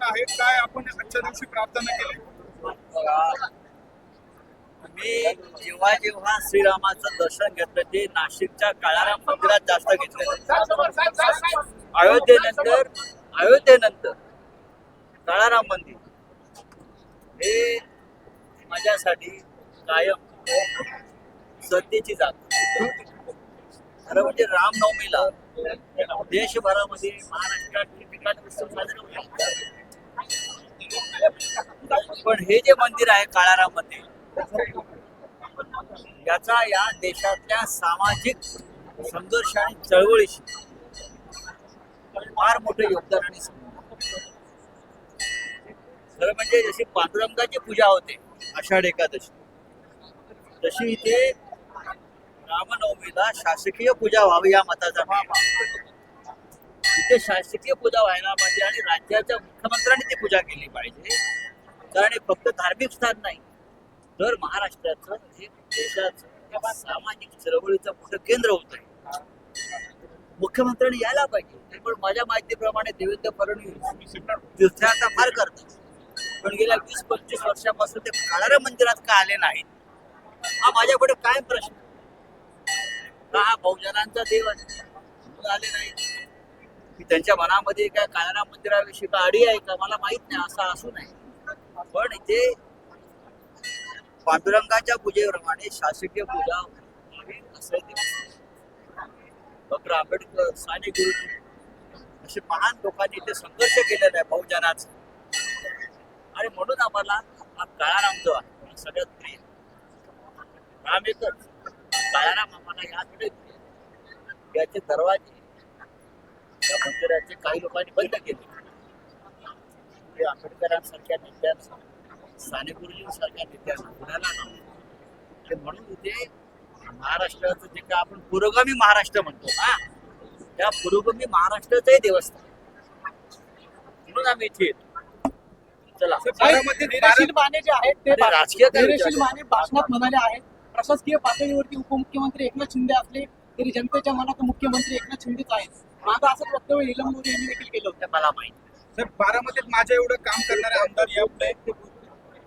प्रश्न आहेत काय आपण आजच्या दिवशी प्रार्थना केली? मी जेव्हा जेव्हा श्रीरामाचं दर्शन घेतलं ते नाशिकच्या काळाराम मंदिरात जास्त घेतलं. अयोध्येनंतर अयोध्येनंतर काळाराम मंदिर. हे माझ्यासाठी कायम सत्तेची जात. खरं म्हणजे रामनवमीला देशभरामध्ये महाराष्ट्रात ठिकठिकाणी उत्सव साजरे होतात पण हे जे मंदिर आहे काळाराममध्ये याचा या देशातल्या सामाजिक संघर्ष आणि चळवळीशी फार मोठं योगदान आणि खरं म्हणजे जशी पांडुरंगाची पूजा होते आषाढ एकादशी तशी इथे रामनवमीला शासकीय पूजा व्हावी या मताचा इथे शासकीय पूजा व्हायला पाहिजे आणि राज्याच्या मुख्यमंत्र्यांनी ती पूजा केली पाहिजे. कारण हे फक्त धार्मिक स्थान नाही तर महाराष्ट्राचं हे देशाचं सामाजिक चळवळीचं मोठं केंद्र होत आहे. मुख्यमंत्र्यांनी यायला पाहिजे. पण माझ्या माहितीप्रमाणे देवेंद्र फडणवीस तीर्थयात्रा फार करतात. पण गेल्या वीस पंचवीस वर्षापासून ते काळारा मंदिरात का आले नाहीत? हा माझ्याकडे काय प्रश्न? का हा बहुजनांचा देव आले नाही की त्यांच्या मनामध्ये काय काळाराम मंदिराविषयी का अडी आहे का मला माहीत नाही असं असू नये. पण इथे पांडुरंगाच्या पूजेप्रमाणे शासकीय पूजा असं डॉक्टर आंबेडकर साने गुरु असे महान लोकांनी इथे संघर्ष केलेला आहे बहुजनाचा. आणि म्हणून आम्हाला हा काळाराम जो आहे हा सगळ्यात प्रिय. राम एकच. काळाराम आम्हाला याकडे प्रिय. याचे दरवाजे मंदिराचे काही लोकांनी बंद केले. आंबेडकरांसारख्या नेत्यांना साने गुरुजींसारख्या नेत्यांना पुण्याला नव्हतं ते म्हणून इथे महाराष्ट्राचं जे काय आपण पुरोगामी महाराष्ट्र म्हणतो ना त्या पुरोगामी महाराष्ट्राचंही देवस्थान म्हणून आम्ही इथे येतो. चला. बारामतीत धैर्यशील माने जे आहेत ते राजकीय? माने भाषणात म्हणाले आहेत. प्रशासकीय पातळीवरती उपमुख्यमंत्री एकनाथ शिंदे असले तरी जनतेच्या मनात मुख्यमंत्री एकनाथ शिंदेच आहेत. माझं असंच वक्तव्य नीलम मोदी यांनी देखील केलं होतं मला माहिती. सर बारामतीत माझ्या एवढं काम करणारे आमदार यापुढे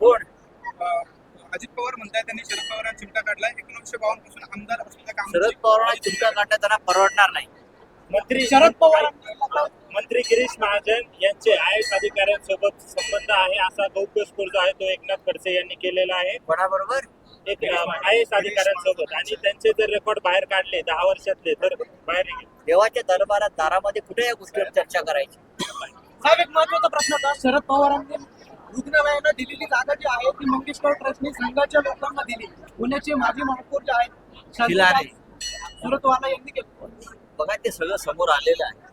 कोण? अं, अजित पवार म्हणतात त्यांनी शरद पवारांना चिमटा काढलाय एकोणीसशे बावन्नपासून आमदार असलेल्या काम शरद पवारांना चिंता काढणं त्यांना परवडणार नाही. मंत्री शरद पवारांनी मंत्री गिरीश महाजन यांचे आय एस अधिकाऱ्यांसोबत संबंध आहे असा गौप्यस्फोट जो आहे तो एकनाथ खडसे यांनी केलेला आहे. कोणाबरोबर? एक आय एस अधिकाऱ्यांसोबत. आणि त्यांचे जर रेकॉर्ड बाहेर काढले दहा वर्षातले तर बाहेर निघेल देवाच्या दरबारात दारामध्ये कुठे या गोष्टीवर चर्चा करायची? साहेब एक महत्त्वाचा प्रश्न होता. शरद पवारांनी रुग्णालयाला दिलेली जागा जी आहे ती मंगेशकर ट्रस्टने संघाच्या लोकांना दिली. पुण्याचे माजी महापौर जे आहेत. सुरतवाला यांनी केलं. बघा ते सगळं समोर आलेलं आहे.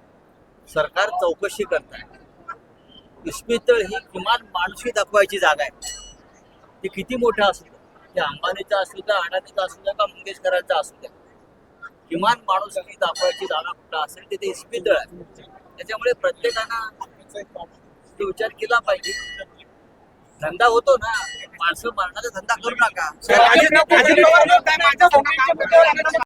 सरकार चौकशी करत आहे इस्पितळ ही किमान माणुसकी दाखवायची जागा आहे. ती किती मोठं असू द्या ते अंबानीचा असू द्या अडाणीचा असू द्या का मंगेशकरांचा असू द्या. किमान माणूस की दाखवायची जागा कुठं असेल तिथे इस्पितळ आहे. त्याच्यामुळे प्रत्येकानं विचार केला पाहिजे. धंदा होतो ना माणसं मारण्याचा धंदा करू नका.